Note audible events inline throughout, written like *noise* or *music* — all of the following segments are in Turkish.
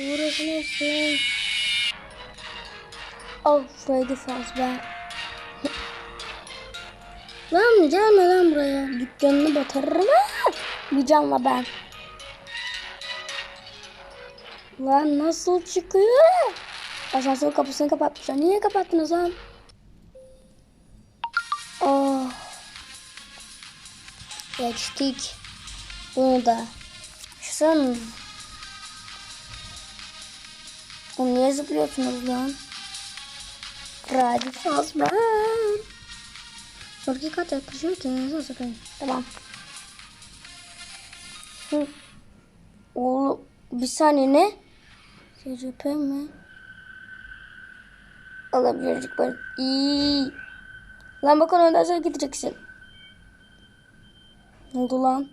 Nasıl? Oh Freddy Fazbear. lan gelme lan buraya. Dükkanını batırırım ha. Bir canla ben. Lan nasıl çıkıyor? Asansör kapısını kapatmışlar. Niye kapattınız lan? Oh. Geçtik. Bunu da. Sen. Oğlum niye zıplıyorsunuz lan? Radyo Fazbear. Sonraki kat yaklaşıyor kendinize hazırlayın. Tamam. Hı. Oğlum bir saniye ne? SCP mi? Alabilircik var. İyi. Lan bakın önden sen gideceksin. Ne oldu lan?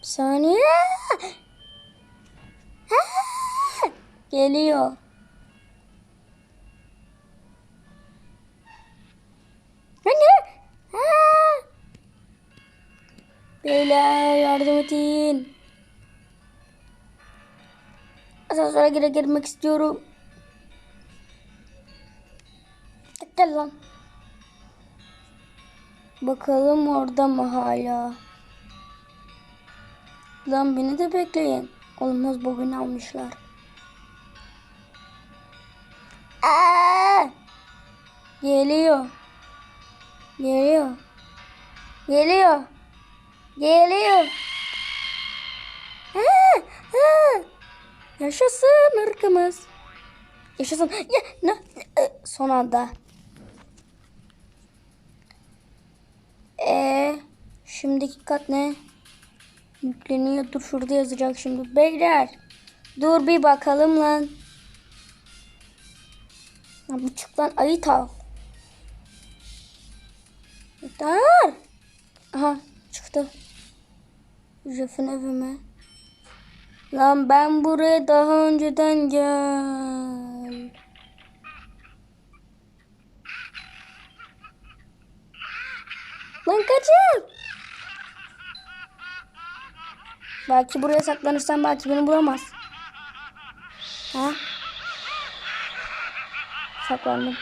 Bir saniye. Geliyor. Anne. Ha! Beyler yardım edin. Asansöre gire girmek istiyorum. Gel lan. Bakalım orada mı hala? Lan beni de bekleyin. Olmaz bugün almışlar. Aa! Geliyor. Geliyor. Geliyor. Geliyor. Aa! Aa! Yaşasın ırkımız. Yaşasın. Ya, ne? E, Son anda. Ee, şimdiki kat ne? Yükleniyor. Dur şurada yazacak şimdi. Beyler. Dur bir bakalım lan. Lan bu çık lan ayı tav. Yeter. Aha çıktı. Jeff'in evi mi? Lan ben buraya daha önceden gel. Lan kaçın. Belki buraya saklanırsan belki beni bulamaz. Ha? Saklandım.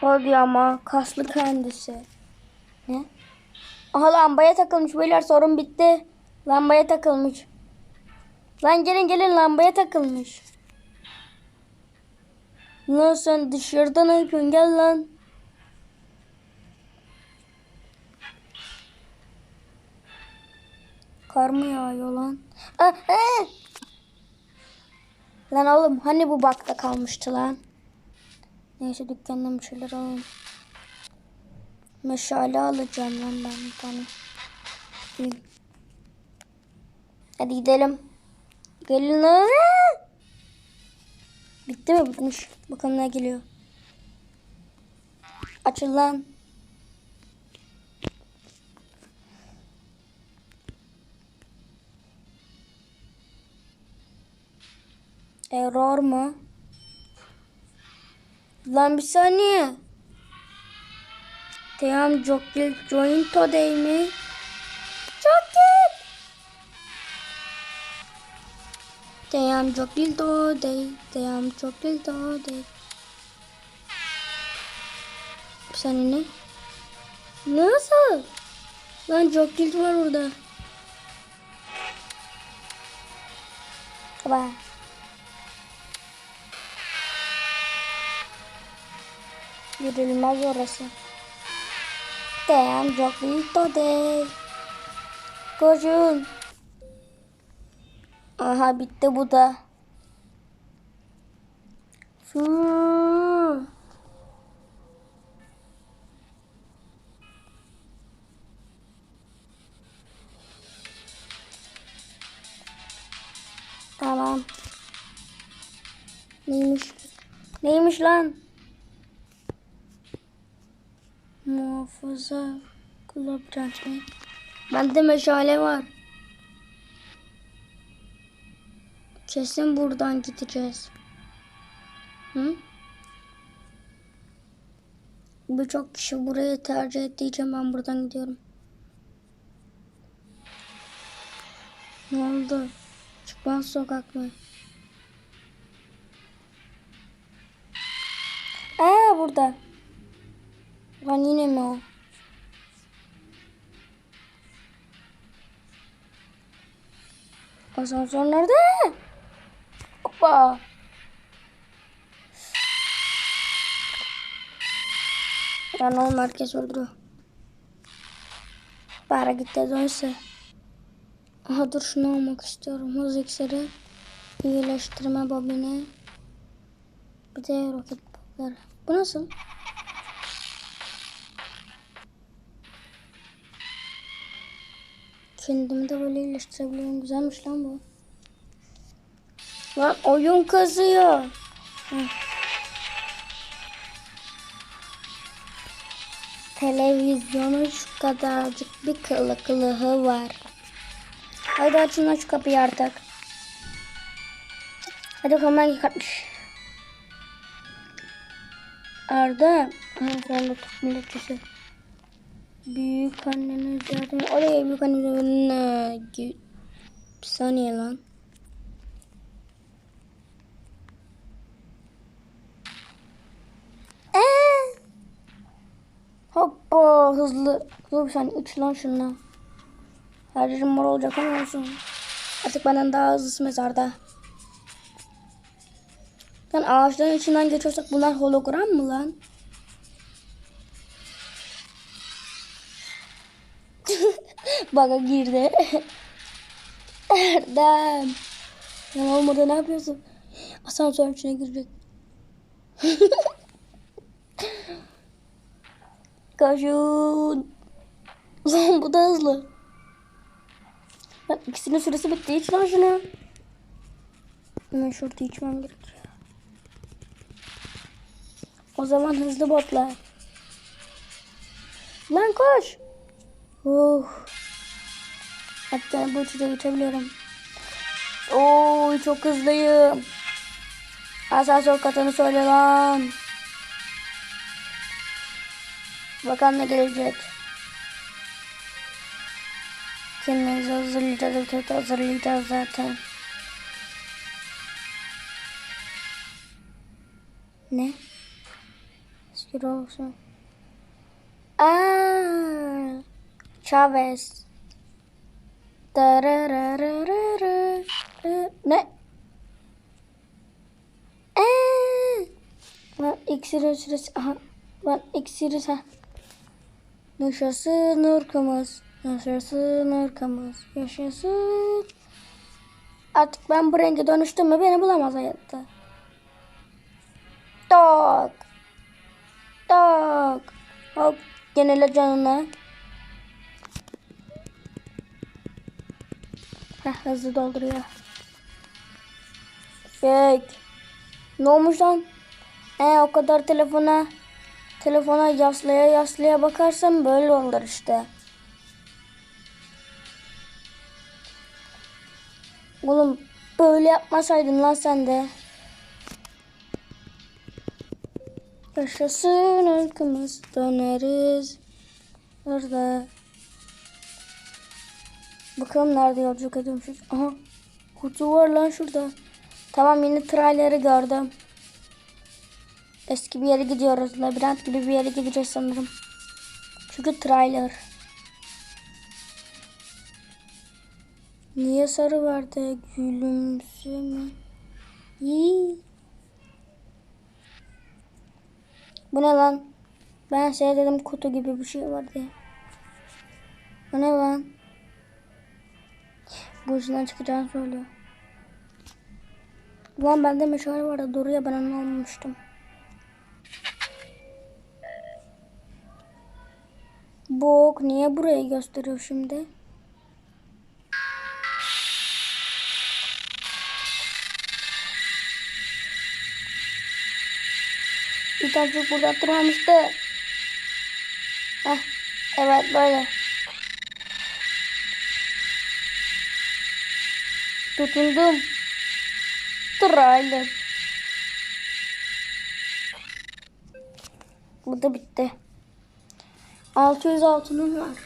Hadi ama kaslı kendisi. Ne? Aha lambaya takılmış beyler sorun bitti. Lambaya takılmış. Lan gelin gelin lambaya takılmış. Lan sen dışarıda ne yapıyorsun gel lan. Kar mı yağıyor lan? Aa, aa! Lan oğlum hani bu bakta kalmıştı lan. Neyse dükkandan bir şeyler alalım. Meşale alacağım lan ben bir tane. Hadi gidelim. Gelin lan. Bitti mi? Bitmiş. Bakalım ne geliyor. Açıl lan. Error mu? Lan bir saniye. Tamam Jokil join today mi? Jokil. Tamam Jokil today. Tamam Jokil today. Bir saniye ne? Nasıl? Lan Jokil var orada. Bye. Yürülmez orası. Damn, Joklito Day. Koşun. Aha bitti bu da. Su. Tamam. Neymiş? Neymiş lan? Kulüp mi? Bende meşale var. Kesin buradan gideceğiz. Hı? Birçok kişi burayı tercih ettiği için ben buradan gidiyorum. Ne oldu? Çıkmaz sokak mı? Aa burada. Lan yine mi o? Asansör nerede? Hoppa. Yani oğlum herkes öldürüyor. Bari git de dönse. Aha dur şunu almak istiyorum. Hız iksiri. İyileştirme bobini. Bir de roket bobları. Bu nasıl? Kendimi de böyle iyileştirebiliyorum. Güzelmiş lan bu. Lan oyun kazıyor. Hı. Televizyonun şu kadarcık bir kılı kılığı var. Hadi açın aç kapıyı artık. Hadi hemen yıkatmış. Arda. Ha, sonra tut milletçisi. Büyük annemiz yardım. Oraya büyük annemiz. Bir saniye lan. Ee? Hoppa hızlı. Dur bir saniye uç lan şundan. Her yerim mor olacak ama olsun. Artık benden daha hızlısı mezarda. Lan ağaçların içinden geçiyorsak bunlar hologram mı lan? Baga girdi. *laughs* Erdem. Lan oğlum orada ne yapıyorsun? Asansörün içine girecek. *laughs* Koşun. *laughs* Lan bu da hızlı. Lan ikisinin süresi bitti. İç lan şunu. Hemen şurada içmem gerekiyor. O zaman hızlı botlar. Lan koş. Oh. Hatta bu uçuda geçebiliyorum. Oo çok hızlıyım. Asansör katını söyle lan. Bakalım ne gelecek. Kendimizi hazırlayacağız. Evet, hazırlayacağız zaten. Ne? Eski olsun. Aa, Chavez. Ne? Aa, lan iksirin süresi. Aha. Lan iksiri sen. Yaşasın ırkımız. Yaşasın ırkımız. Yaşasın. Artık ben bu renge dönüştüm mü beni bulamaz hayatta. Tak. Tak. Hop. Genele canına. Heh, hızlı dolduruyor. Pek. Ne olmuş lan? E o kadar telefona telefona yaslaya yaslaya bakarsam böyle olur işte. Oğlum böyle yapmasaydın lan sen de. Yaşasın ırkımız döneriz. Orada. Bakalım nerede yolculuk ediyormuşuz. Aha. Kutu var lan şurada. Tamam yeni traileri gördüm. Eski bir yere gidiyoruz. Labirent gibi bir yere gideceğiz sanırım. Çünkü trailer. Niye sarı vardı? Gülümseme. İyi. Bu ne lan? Ben şey dedim kutu gibi bir şey var diye. Bu ne lan? Bu içinden çıkacağını söylüyor. Ulan bende meşale vardı. Doğru ya ben onu almamıştım. Bu ok niye burayı gösteriyor şimdi? Bir tane burada oturmamıştı. Heh, evet böyle. Tutundum. Trailer. Bu da bitti. 600 altının var.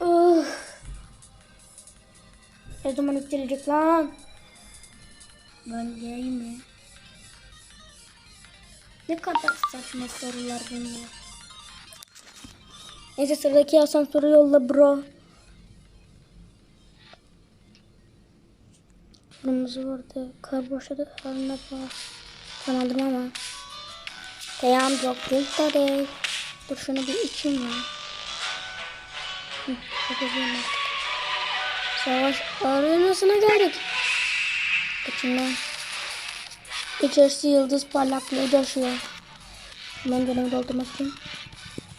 Uf. ne zaman yükselecek lan? Bölgeyi mi? Ne kadar saçma sorular bunlar. Neyse sıradaki asansörü yolla bro. Kırmızı vardı. Kar boşadı. Haline bak. Tanıdım ama. Tamam yok değil de değil. Dur şunu bir içeyim ya. Hı, çok üzüldüm artık. Savaş arenasına geldik. İçinden. İçerisi yıldız parlaklığı taşıyor. Hemen görevi doldurmak için.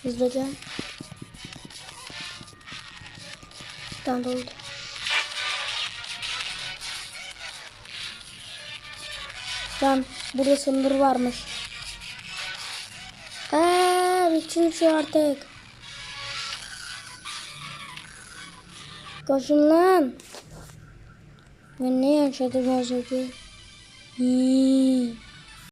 Hızlıca. Tamam doldu. Tamam burada sınır varmış. Eee şu artık. Koşun lan. Ben ne yaşadım az önce? İyi.